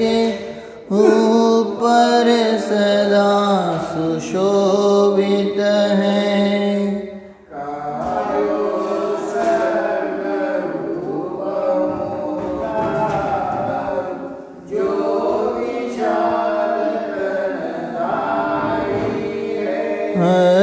के ऊपर सदा सुशोभित है।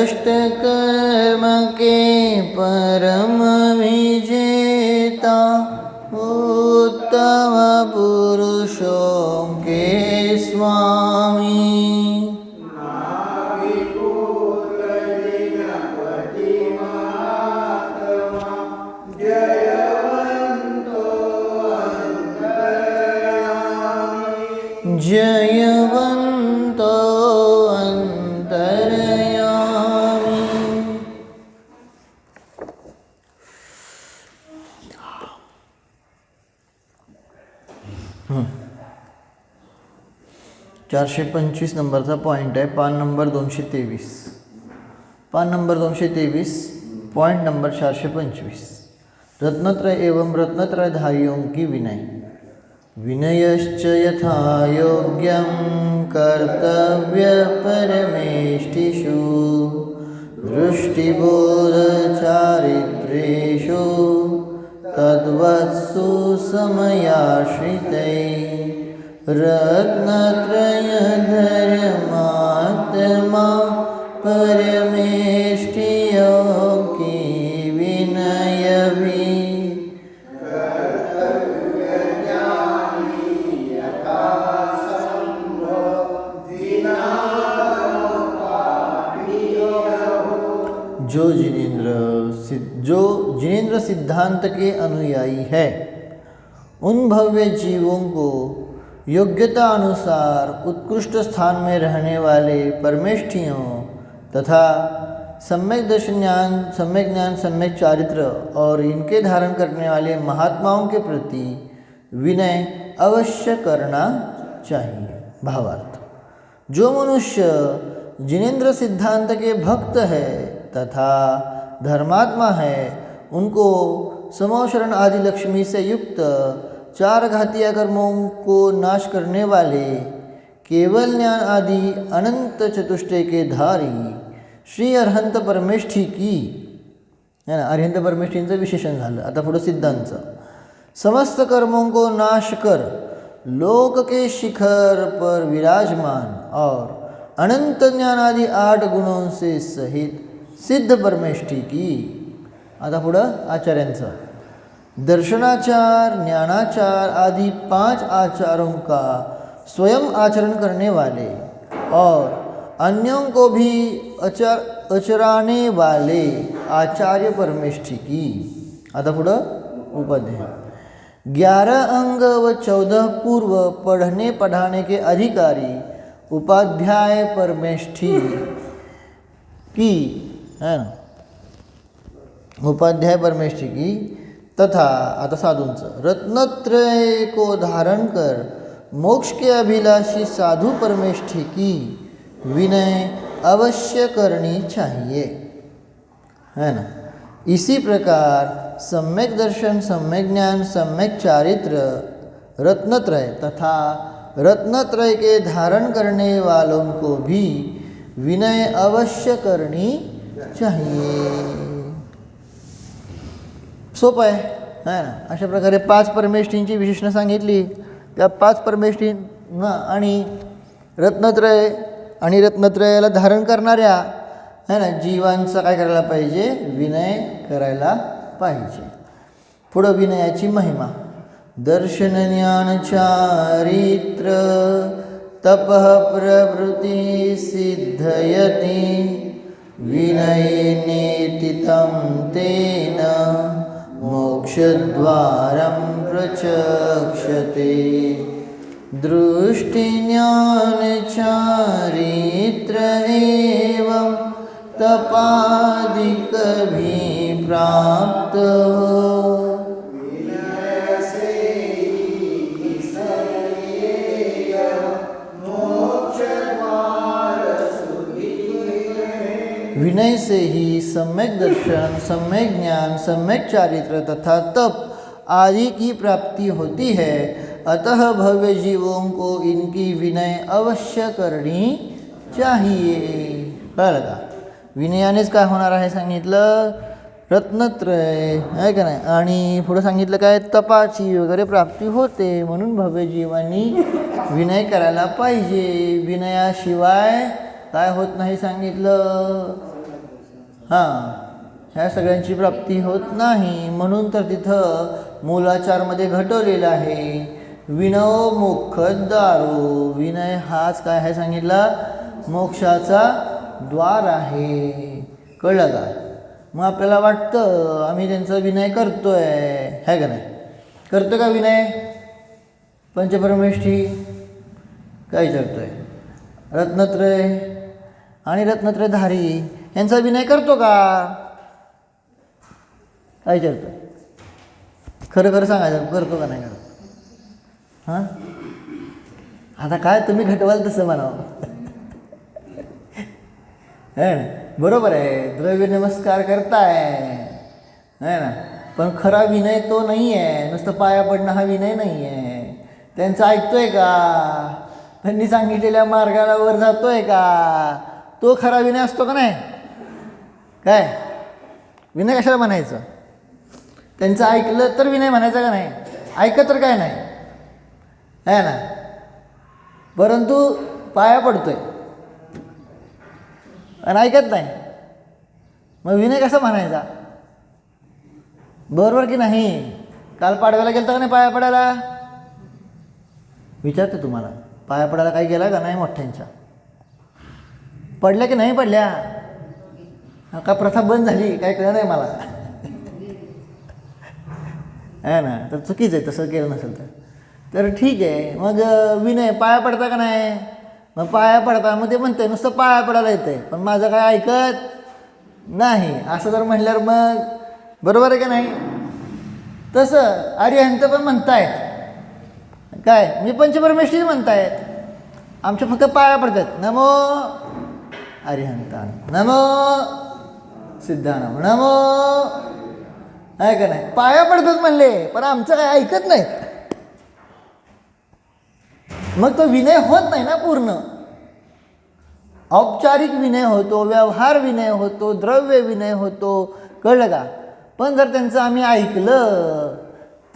अष्टकर्म के परम चारशे पंचवीस नंबरचा पॉईंट आहे. पान नंबर दोनशे तेवीस. पान नंबर दोनशे तेवीस पॉईंट नंबर चारशे पंचवीस. रत्नत्रय एवं रत्नत्रयधारियों की विनय. विनयश्च यथा योग्यं कर्तव्यपरमेष्टिषु दृष्टिबोधचारित्रेषु तद्वत्सु समयाश्रितैः। रत्नत्रयधर्मात्मा परमेष्टियो की विनयभी जो जिनेन्द्र जो जिनेन्द्र सिद्धांत के अनुयायी है, उन भव्य जीवों को योग्यता अनुसार उत्कृष्ट स्थान में रहने वाले परमेष्ठियों तथा सम्यक दर्शन ज्ञान, सम्यक ज्ञान, सम्यक चारित्र और इनके धारण करने वाले महात्माओं के प्रति विनय अवश्य करना चाहिए। भावार्थ। जो मनुष्य जिनेन्द्र सिद्धांत के भक्त है तथा धर्मात्मा है, उनको समोशरण आदि लक्ष्मी से युक्त चार घातीय कर्मों को नाश करने वाले केवल ज्ञान आदि अनंत चतुष्टय के धारी श्री अरहंत परमेष्ठी की है ना? अरहंत परमेष्ठींचं विशेषण झालं. आता पुढं सिद्धांचं समस्त कर्मों को नाश कर लोक के शिखर पर विराजमान और अनंत ज्ञान आदि आठ गुणों से सहित सिद्ध परमेष्ठी की. आता पुढं आचार्यांचं. दर्शनाचार, ज्ञानाचार आदि पाँच आचारों का स्वयं आचरण करने वाले और अन्यों को भी अचर, अचराने वाले आचार्य परमेष्ठी की। आता पुढं उपाध्याय। ग्यारह अंग व चौदह पूर्व पढ़ने पढ़ाने के अधिकारी उपाध्याय परमेष्ठी की, है ना? उपाध्याय परमेष्ठी की तथा आता साधूंचं. रत्नत्रय को धारण कर मोक्ष के अभिलाषी साधु परमेष्ठी की विनय अवश्य करनी चाहिए. है ना? इसी प्रकार सम्यक दर्शन सम्यक ज्ञान सम्यक चारित्र रत्नत्रय तथा रत्नत्रय के धारण करने वालों को भी विनय अवश्य करनी चाहिए। सोपं आहे. है ना? अशा प्रकारे पाच परमेष्ठींची विशेषणं सांगितली. त्या पाच परमेष्ठी आणि रत्नत्रय आणि रत्नत्रयाला धारण करणाऱ्या है ना जीवांचा काय करायला पाहिजे? विनय करायला पाहिजे. पुढं विनयाची महिमा. दर्शन ज्ञान चारित्र तपः प्रवृत्ती सिद्धयती. विनयेनेतितं तेन मोक्षद्वारं प्रचक्षते। दृष्टिज्ञानचारित्र एवं तपादिकभिप्राप्तः विनय से ही सम्यक दर्शन सम्यक ज्ञान सम्यक चारित्र तथा तप आदि की प्राप्ति होती है। अतः भव्य जीवों को इनकी विनय अवश्य करनी चाहिए। कळलं का विनयानेच काय होणार आहे सांगितलं? रत्नत्रय आहे का नाही? आणि पुढं सांगितलं काय? तपाची वगैरे प्राप्ती होते म्हणून भव्य जीवांनी विनय करायला पाहिजे. विनयाशिवाय काय होत नाही सांगितलं? हां ह्या सगळ्यांची प्राप्ती होत नाही. म्हणून तर तिथं मूलाचारमध्ये घटवलेलं आहे. विनव मोक्ष दारू. विनय हाच काय आहे सांगितला? मोक्षाचा द्वार आहे. कळलं का? मग आपल्याला वाटतं आम्ही त्यांचा विनय करतोय. आहे का नाही? करतो का विनय? पंचपरमेष्ठी काय आहे रत्नत्रय. आणि रत्नत्रयधारी. यांचा विनय करतो का? काय विचारतो खरं खरं सांगायचं करतो का नाही करतो? हां? आता काय तुम्ही घटवाल तसं म्हणावं. बरोबर आहे. द्रव्य नमस्कार करताय. है ना? पण खरा विनय तो नाही आहे नुसतं पाया पडणं हा विनय नाही आहे त्यांचं ऐकतोय का? त्यांनी सांगितलेल्या मार्गाला वर जातोय का? तो खरा विनय असतो का नाही? काय? विनय कशाला म्हणायचं? त्यांचं ऐकलं तर विनय म्हणायचं का नाही? ऐकत तर काय नाही? आहे ना? परंतु पाया पडतोय. आणि ऐकत नाही. मग विनय कसा म्हणायचा? बरोबर की नाही? काल पाडव्याला गेलता का नाही पाया पडायला? विचारते तुम्हाला. पाया पडायला काही गेला का नाही मोठ्यांच्या? पडल्या की नाही पडल्या? का प्रथा बंद झाली? काय कळलं नाही मला. आहे ना? तर चुकीचं आहे तसं केलं नसेल तर. तर ठीक आहे. मग विनय पाया पडता का नाही? मग पाया पडता. मग ते म्हणतंय नुसतं पाया पडायला येतंय. पण माझं काय ऐकत नाही. असं जर म्हणल्यावर मग बरोबर आहे का नाही? तसं आर्यहंत पण म्हणतायत. काय? मी पंचपरमेश्वरी म्हणतायत. आमच्या फक्त पाया पडतात. नमो अरिहंता नमो सिद्धांत. म्हणा मग आहे का नाही? पाया पडतात म्हणले पण आमचं काय ऐकत नाहीत. मग तो विनय होत नाही ना पूर्ण. औपचारिक विनय होतो व्यवहार विनय होतो द्रव्य विनय होतो. कळलं का? पण जर त्यांचं आम्ही ऐकलं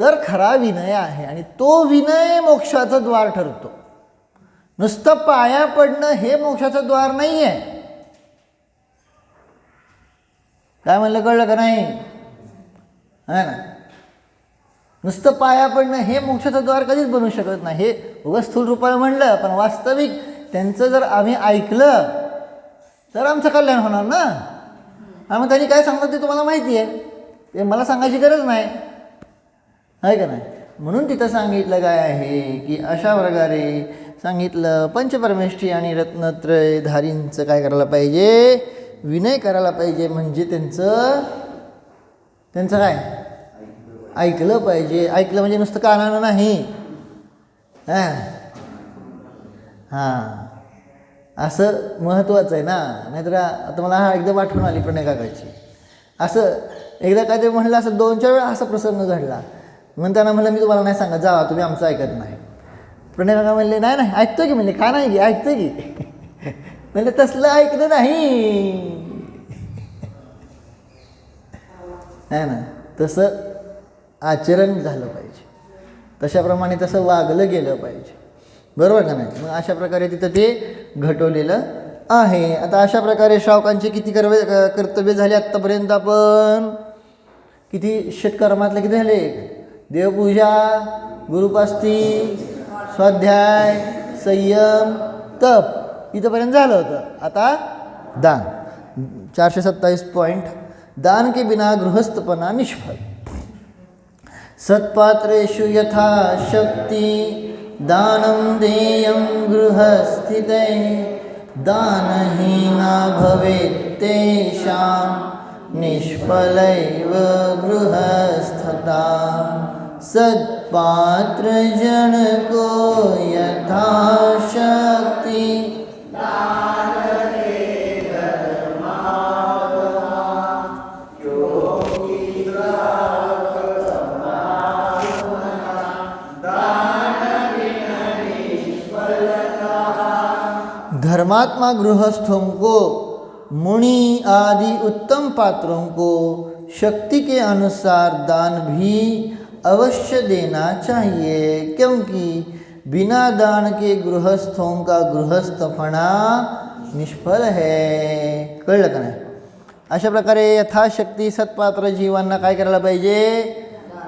तर खरा विनय आहे आणि तो विनय मोक्षाचं द्वार ठरतो. नुसतं पाया पडणं हे मोक्षाचं द्वार नाही आहे काय म्हणलं कळलं का नाही? आहे ना? नुसतं पाया पडणं हे मोक्षाचं द्वार कधीच बनू शकत नाही. हे उगाच स्थूल रूपाने म्हणलं पण वास्तविक त्यांचं जर आम्ही ऐकलं तर आमचं कल्याण होणार ना? आणि मग त्यांनी काय सांगतात ते तुम्हाला माहिती आहे ते मला सांगायची गरज नाही. आहे का नाही? म्हणून तिथं सांगितलं काय आहे की अशा प्रकारे सांगितलं पंचपरमेष्ठी आणि रत्नत्रयधारींचं काय करायला पाहिजे? विनय करायला पाहिजे म्हणजे त्यांचं त्यांचं काय? ऐकलं पाहिजे. ऐकलं म्हणजे नुसतं कानानं नाही. हां. हां. असं महत्त्वाचं आहे ना. नाहीतर आता मला हा एकदम आठवण आली प्रणय काकाची. असं एकदा काय ते म्हणलं असं दोन चार वेळा असा प्रसंग घडला. म्हणताना म्हणलं मी तुम्हाला नाही सांगत जावा तुम्ही आमचं ऐकत नाही. प्रणय काका म्हणले नाही नाही ऐकतो की? म्हणले का नाही की ऐकतो की? म्हणजे तसलं ऐकलं नाही. आहे ना? तसं आचरण झालं पाहिजे. तशाप्रमाणे तसं वागलं गेलं पाहिजे. बरोबर का नाही? मग अशा प्रकारे तिथं ते घटवलेलं आहे. आता अशा प्रकारे श्रावकांचे किती कर्वे कर्तव्य झाले आत्तापर्यंत आपण? किती षटकर्मातले किती झाले? देवपूजा गुरुपास्ती स्वाध्याय संयम तप. इथंपर्यंत झालं होतं. आता दान. चारशे सत्तावीस पॉईंट दान के बिना गृहस्थपणा निष्फळ सत्पात्रेषु यथा शक्ति, दानं देयं गृहस्थिते, दानहीना भवेत् तेषां, निष्फलैव गृहस्थता. सत्पात्रजनको यथा धर्मात्मा गृहस्थों को, मुनि आदि उत्तम पात्रों को शक्ति के अनुसार दान भी अवश्य देना चाहिए, क्योंकि बिना दान के गृहस्थों का गृहस्थपणा निष्फल है। कळलं का नाही? अशा प्रकारे यथाशक्ती सत्पात्र जीवांना काय करायला पाहिजे?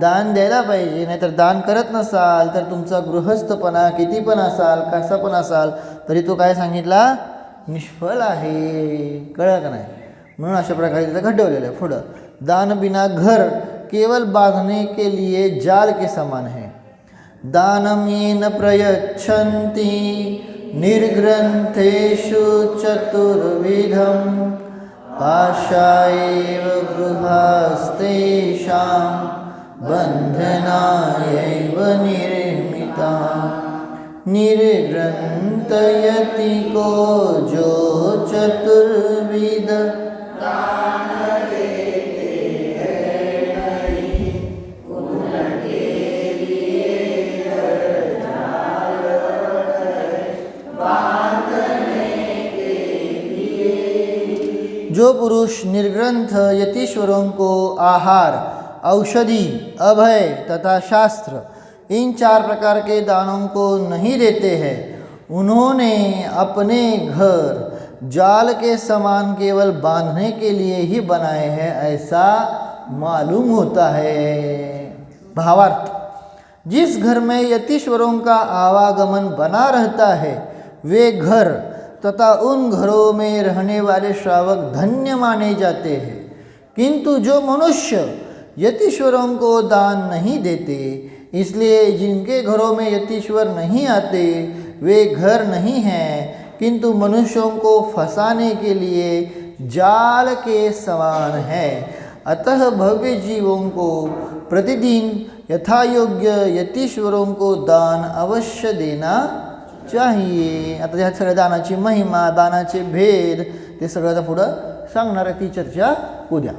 दान द्यायला पाहिजे. नाहीतर दान करत नसाल, तर तुमचा गृहस्थपणा किती पण असाल कसा पण असाल तरी तो काय सांगितला? निष्फल आहे. कळलं का नाही? म्हणून अशा प्रकारे तिथं घडवलेलं आहे. पुढं. दान बिना घर केवल बांधने के लिए जाल के समान है. दानमेन प्रयच्छन्ति निर्ग्रन्थेषु चतुर्विधं पाशायैव गृहस्तेषां बन्धनायैव निर्मिता निर्ग्रन्थयति को जो चतुर्विध। जो पुरुष निर्ग्रंथ यतीश्वरों को आहार औषधि अभय तथा शास्त्र इन चार प्रकार के दानों को नहीं देते हैं। उन्होंने अपने घर जाल के समान केवल बांधने के लिए ही बनाए हैं, ऐसा मालूम होता है। भावार्थ, जिस घर में यतीश्वरों का आवागमन बना रहता है, वे घर तथा उन घरों में रहने वाले श्रावक धन्य माने जाते हैं। किंतु जो मनुष्य यतीश्वरों को दान नहीं देते इसलिए जिनके घरों में यतीश्वर नहीं आते, वे घर नहीं हैं, किंतु मनुष्यों को फंसाने के लिए जाल के समान है। अतः भव्य जीवों को प्रतिदिन यथायोग्य यतीश्वरों को दान अवश्य देना चाहिए। आता ह्या सगळ्या दानाची महिमा, दानाचे भेद, ते सगळं आता पुढं सांगणार ती चर्चा, उद्या।